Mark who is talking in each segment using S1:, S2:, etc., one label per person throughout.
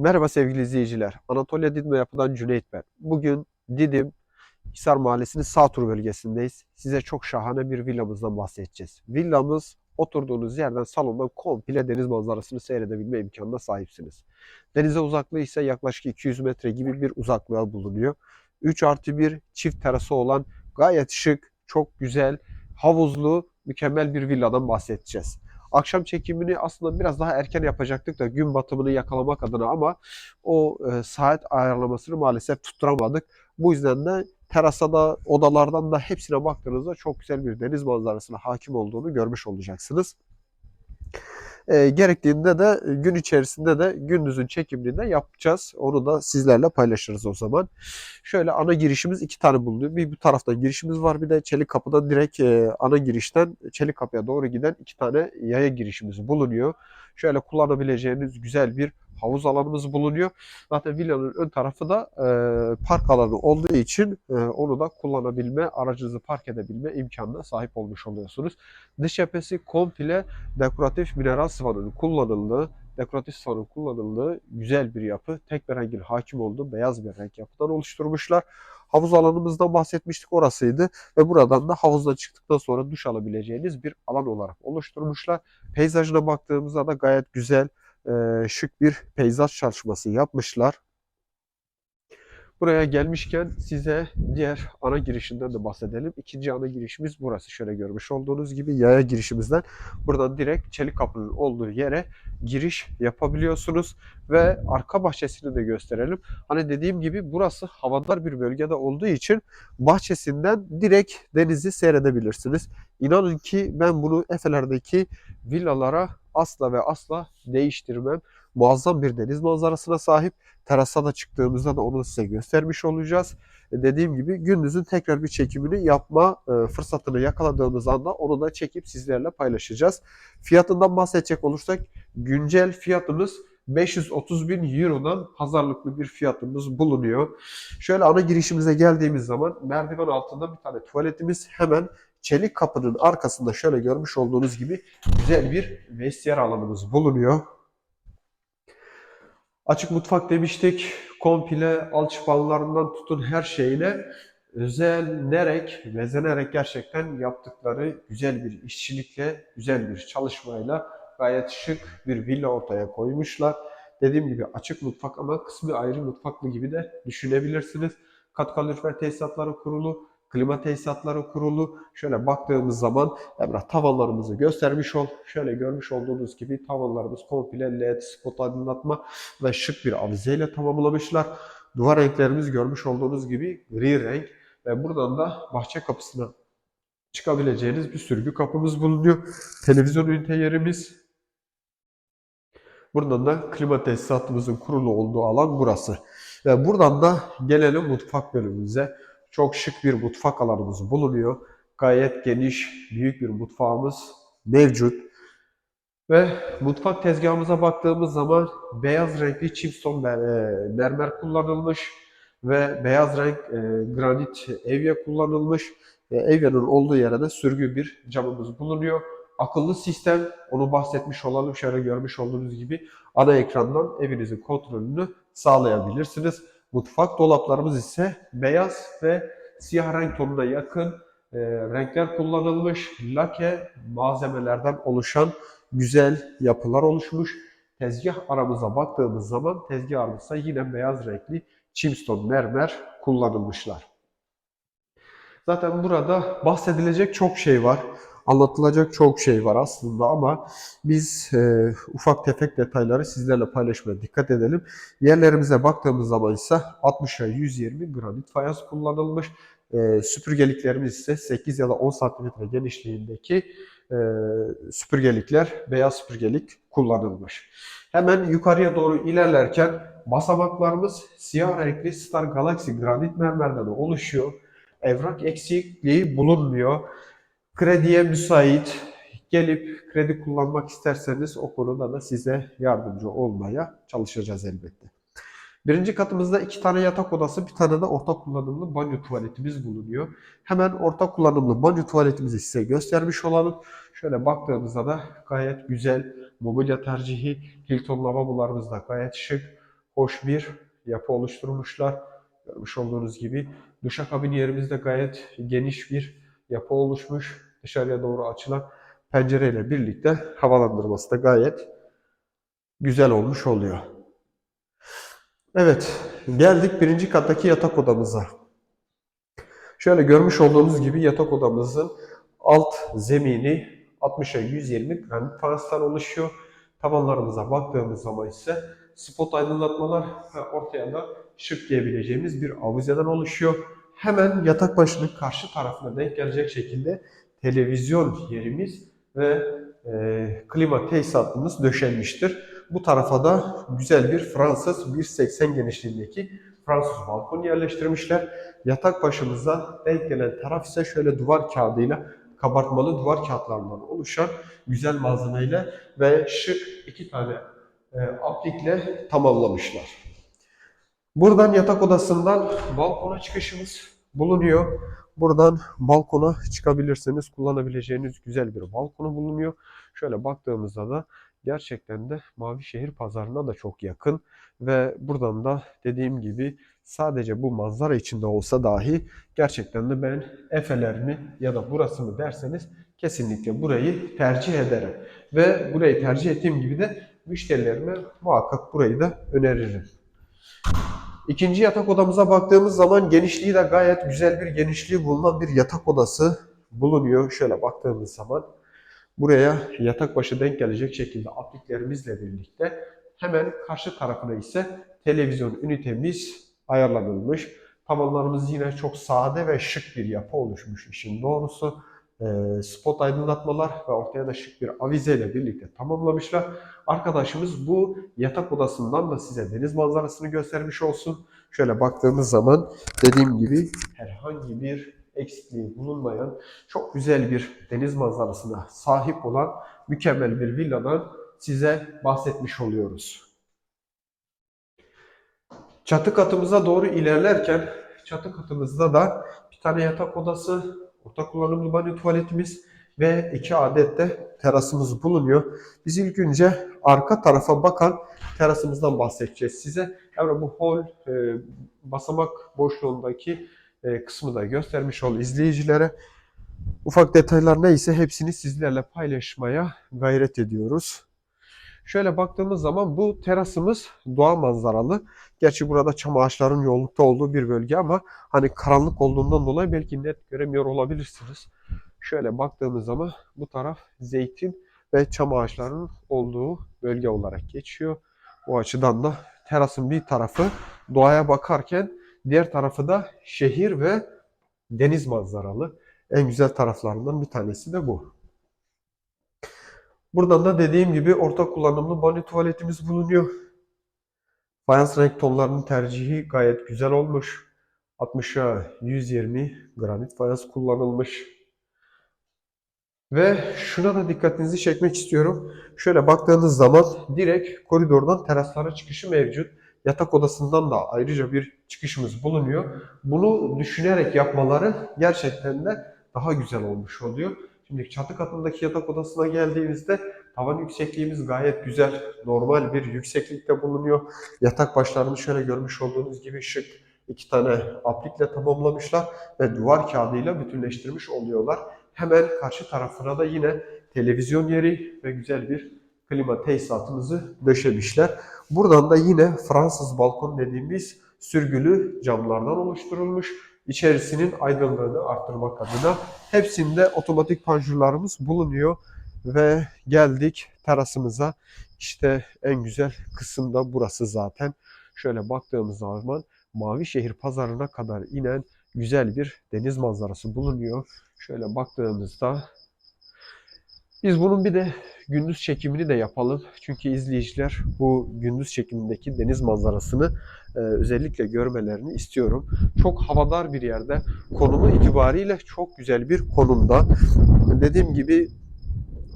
S1: Merhaba sevgili izleyiciler. Anatolia Didim Yapı'dan Cüneyt ben. Bugün Didim Hisar Mahallesi'nin Sağtur bölgesindeyiz. Size çok şahane bir villamızdan bahsedeceğiz. Villamız oturduğunuz yerden salondan komple deniz manzarasını seyredebilme imkanına sahipsiniz. Denize uzaklığı ise yaklaşık 200 metre gibi bir uzaklığa bulunuyor. 3 artı 1 çift terası olan gayet şık, çok güzel, havuzlu, mükemmel bir villadan bahsedeceğiz. Akşam çekimini aslında biraz daha erken yapacaktık da gün batımını yakalamak adına ama o e, saat ayarlamasını maalesef tutturamadık. Bu yüzden de terasa da odalardan da hepsine baktığınızda çok güzel bir deniz manzarasına hakim olduğunu görmüş olacaksınız. E, gerektiğinde de e, gün içerisinde de gündüzün çekimini yapacağız. Onu da sizlerle paylaşırız o zaman. Şöyle ana girişimiz iki tane bulunuyor. Bir bu taraftan girişimiz var bir de çelik kapıdan direkt e, ana girişten çelik kapıya doğru giden iki tane yaya girişimiz bulunuyor. Şöyle kullanabileceğiniz güzel bir havuz alanımız bulunuyor. Zaten villanın ön tarafı da e, park alanı olduğu için e, onu da kullanabilme, aracınızı park edebilme imkanına sahip olmuş oluyorsunuz. Dış cephesi komple dekoratif mineral sıvanın kullanıldığı, dekoratif sıvanın kullanıldığı güzel bir yapı. Tek bir rengin hakim olduğu beyaz bir renk yapıdan oluşturmuşlar. Havuz alanımızdan bahsetmiştik orasıydı ve buradan da havuzdan çıktıktan sonra duş alabileceğiniz bir alan olarak oluşturmuşlar. Peyzajına baktığımızda da gayet güzel, e, şık bir peyzaj çalışması yapmışlar. Buraya gelmişken size diğer ana girişinden de bahsedelim. İkinci ana girişimiz burası. Şöyle görmüş olduğunuz gibi yaya girişimizden buradan direkt çelik kapının olduğu yere giriş yapabiliyorsunuz. Ve arka bahçesini de gösterelim. Hani dediğim gibi burası havadar bir bölgede olduğu için bahçesinden direkt denizi seyredebilirsiniz. İnanın ki ben bunu Efeler'deki villalara asla ve asla değiştirmem. Muazzam bir deniz manzarasına sahip. Terasa da çıktığımızda da onu size göstermiş olacağız. E, Dediğim gibi gündüzün tekrar bir çekimini yapma e, fırsatını yakaladığımız anda onu da çekip sizlerle paylaşacağız. Fiyatından bahsedecek olursak güncel fiyatımız 530 bin Euro'dan pazarlıklı bir fiyatımız bulunuyor. Şöyle ana girişimize geldiğimiz zaman merdiven altında bir tane tuvaletimiz hemen çelik kapının arkasında şöyle görmüş olduğunuz gibi güzel bir vestiyer alanımız bulunuyor. Açık mutfak demiştik. Komple alçıpanlarından tutun her şeyine özenerek, bezenerek gerçekten yaptıkları güzel bir işçilikle, güzel bir çalışmayla gayet şık bir villa ortaya koymuşlar. Dediğim gibi açık mutfak ama kısmı ayrı mutfaklı gibi de düşünebilirsiniz. Kat kalorifer tesisatları kurulu, klima tesisatları kurulu. Şöyle baktığımız zaman Emrah tavanlarımızı göstermiş ol. Şöyle görmüş olduğunuz gibi tavanlarımız komple led, spot aydınlatma ve şık bir avizeyle tamamlamışlar. Duvar renklerimiz görmüş olduğunuz gibi gri renk ve buradan da bahçe kapısına çıkabileceğiniz bir sürgü kapımız bulunuyor. Televizyon ünite yerimiz. Buradan da klima tesisatımızın kurulu olduğu alan burası. Ve buradan da gelelim mutfak bölümümüze. Çok şık bir mutfak alanımız bulunuyor. Gayet geniş, büyük bir mutfağımız mevcut. Ve mutfak tezgahımıza baktığımız zaman beyaz renkli mer- e, mermer kullanılmış ve beyaz renk e, granit evye kullanılmış. E, evyenin olduğu yere de sürgü bir camımız bulunuyor. Akıllı sistem, onu bahsetmiş olalım. Şöyle görmüş olduğunuz gibi ana ekrandan evinizin kontrolünü sağlayabilirsiniz. Mutfak dolaplarımız ise beyaz ve siyah renk tonuna yakın e, renkler kullanılmış. Lake malzemelerden oluşan güzel yapılar oluşmuş. Tezgah aramıza baktığımız zaman tezgah aramızda yine beyaz renkli chimstone mermer kullanılmışlar. Zaten burada bahsedilecek çok şey var. Anlatılacak çok şey var aslında ama biz e, ufak tefek detayları sizlerle paylaşmaya dikkat edelim. Yerlerimize baktığımız zaman ise 60'a 120 granit fayans kullanılmış. E, süpürgeliklerimiz ise 8 ya da 10 santimetre genişliğindeki e, süpürgelikler, beyaz süpürgelik kullanılmış. Hemen yukarıya doğru ilerlerken basamaklarımız siyah renkli Star Galaxy granit mermerden oluşuyor. Evrak eksikliği bulunmuyor. Krediye müsait. Gelip kredi kullanmak isterseniz o konuda da size yardımcı olmaya çalışacağız elbette. Birinci katımızda iki tane yatak odası, bir tane de ortak kullanımlı banyo tuvaletimiz bulunuyor. Hemen ortak kullanımlı banyo tuvaletimizi size göstermiş olalım. Şöyle baktığımızda da gayet güzel mobilya tercihi, Hilton lavabolarımız da gayet şık. hoş bir yapı oluşturmuşlar. Görmüş olduğunuz gibi duşakabin yerimizde gayet geniş bir yapı oluşmuş. Dışarıya doğru açılan pencereyle birlikte havalandırması da gayet güzel olmuş oluyor. Evet, geldik birinci kattaki yatak odamıza. Şöyle görmüş olduğunuz gibi yatak odamızın alt zemini 60'a 120 granit fayanstan oluşuyor. Tavanlarımıza baktığımız zaman ise spot aydınlatmalar ortaya da şık diyebileceğimiz bir avizeden oluşuyor. Hemen yatak başının karşı tarafına denk gelecek şekilde televizyon yerimiz ve e, klima tesisatımız döşenmiştir. Bu tarafa da güzel bir Fransız 1.80 genişliğindeki Fransız balkon yerleştirmişler. Yatak başımıza denk gelen taraf ise şöyle duvar kağıdıyla kabartmalı duvar kağıtlarından oluşan güzel malzemeyle ve şık iki tane e, aplikle tamamlamışlar. Buradan yatak odasından balkona çıkışımız bulunuyor. Buradan balkona çıkabilirsiniz. Kullanabileceğiniz güzel bir balkonu bulunuyor. Şöyle baktığımızda da gerçekten de Mavişehir pazarına da çok yakın ve buradan da dediğim gibi sadece bu manzara içinde olsa dahi gerçekten de ben Efeler mi ya da burası mı derseniz kesinlikle burayı tercih ederim. Ve burayı tercih ettiğim gibi de müşterilerime muhakkak burayı da öneririm. İkinci yatak odamıza baktığımız zaman genişliği de gayet güzel bir genişliği bulunan bir yatak odası bulunuyor. Şöyle baktığımız zaman buraya yatak başı denk gelecek şekilde apliklerimizle birlikte hemen karşı tarafına ise televizyon ünitemiz ayarlanılmış. Tavanlarımız yine çok sade ve şık bir yapı oluşmuş işin doğrusu. Ee, spot aydınlatmalar ve ortaya da şık bir avizeyle birlikte tamamlamışlar. Arkadaşımız bu yatak odasından da size deniz manzarasını göstermiş olsun. Şöyle baktığımız zaman dediğim gibi herhangi bir eksikliği bulunmayan çok güzel bir deniz manzarasına sahip olan mükemmel bir villadan size bahsetmiş oluyoruz. Çatı katımıza doğru ilerlerken çatı katımızda da bir tane yatak odası, ortak kullanımlı banyo tuvaletimiz ve iki adet de terasımız bulunuyor. Biz ilk önce arka tarafa bakan terasımızdan bahsedeceğiz size. Yani bu hol e, basamak boşluğundaki e, kısmı da göstermiş ol izleyicilere. Ufak detaylar neyse hepsini sizlerle paylaşmaya gayret ediyoruz. Şöyle baktığımız zaman bu terasımız doğa manzaralı. Gerçi burada çam ağaçların yoğunlukta olduğu bir bölge ama hani karanlık olduğundan dolayı belki net göremiyor olabilirsiniz. Şöyle baktığımız zaman bu taraf zeytin ve çam ağaçlarının olduğu bölge olarak geçiyor. O açıdan da terasın bir tarafı doğaya bakarken diğer tarafı da şehir ve deniz manzaralı. En güzel taraflarından bir tanesi de bu. Buradan da dediğim gibi ortak kullanımlı banyo tuvaletimiz bulunuyor. Fayans renk tonlarının tercihi gayet güzel olmuş. 60'a 120 granit fayans kullanılmış. Ve şuna da dikkatinizi çekmek istiyorum. Şöyle baktığınız zaman direkt koridordan teraslara çıkışı mevcut. Yatak odasından da ayrıca bir çıkışımız bulunuyor. Bunu düşünerek yapmaları gerçekten de daha güzel olmuş oluyor. Şimdi çatı katındaki yatak odasına geldiğimizde tavan yüksekliğimiz gayet güzel. Normal bir yükseklikte bulunuyor. Yatak başlarını şöyle görmüş olduğunuz gibi şık iki tane aplikle tamamlamışlar ve duvar kağıdıyla bütünleştirmiş oluyorlar. Hemen karşı tarafına da yine televizyon yeri ve güzel bir klima tesisatımızı döşemişler. Buradan da yine Fransız balkon dediğimiz sürgülü camlardan oluşturulmuş. İçerisinin aydınlığını arttırmak adına hepsinde otomatik panjurlarımız bulunuyor. Ve geldik terasımıza. İşte en güzel kısım da burası zaten. Şöyle baktığımız zaman Mavişehir pazarına kadar inen güzel bir deniz manzarası bulunuyor. Şöyle baktığımızda biz bunun bir de gündüz çekimini de yapalım. Çünkü izleyiciler bu gündüz çekimindeki deniz manzarasını e, özellikle görmelerini istiyorum. Çok havadar bir yerde, konumu itibariyle çok güzel bir konumda. Dediğim gibi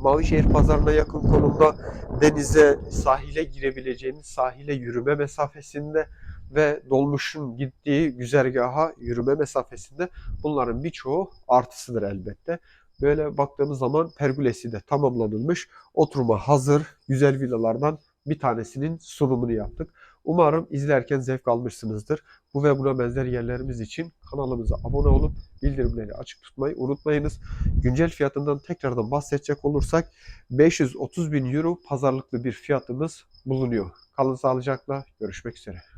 S1: Mavişehir pazarına yakın konumda denize, sahile girebileceğiniz sahile yürüme mesafesinde ve dolmuşun gittiği güzergaha yürüme mesafesinde bunların birçoğu artısıdır elbette. Böyle baktığımız zaman pergülesi de tamamlanılmış. Oturuma hazır güzel villalardan bir tanesinin sunumunu yaptık. Umarım izlerken zevk almışsınızdır. Bu ve buna benzer yerlerimiz için kanalımıza abone olup bildirimleri açık tutmayı unutmayınız. Güncel fiyatından tekrardan bahsedecek olursak 530 bin euro pazarlıklı bir fiyatımız bulunuyor. Kalın sağlıcakla görüşmek üzere.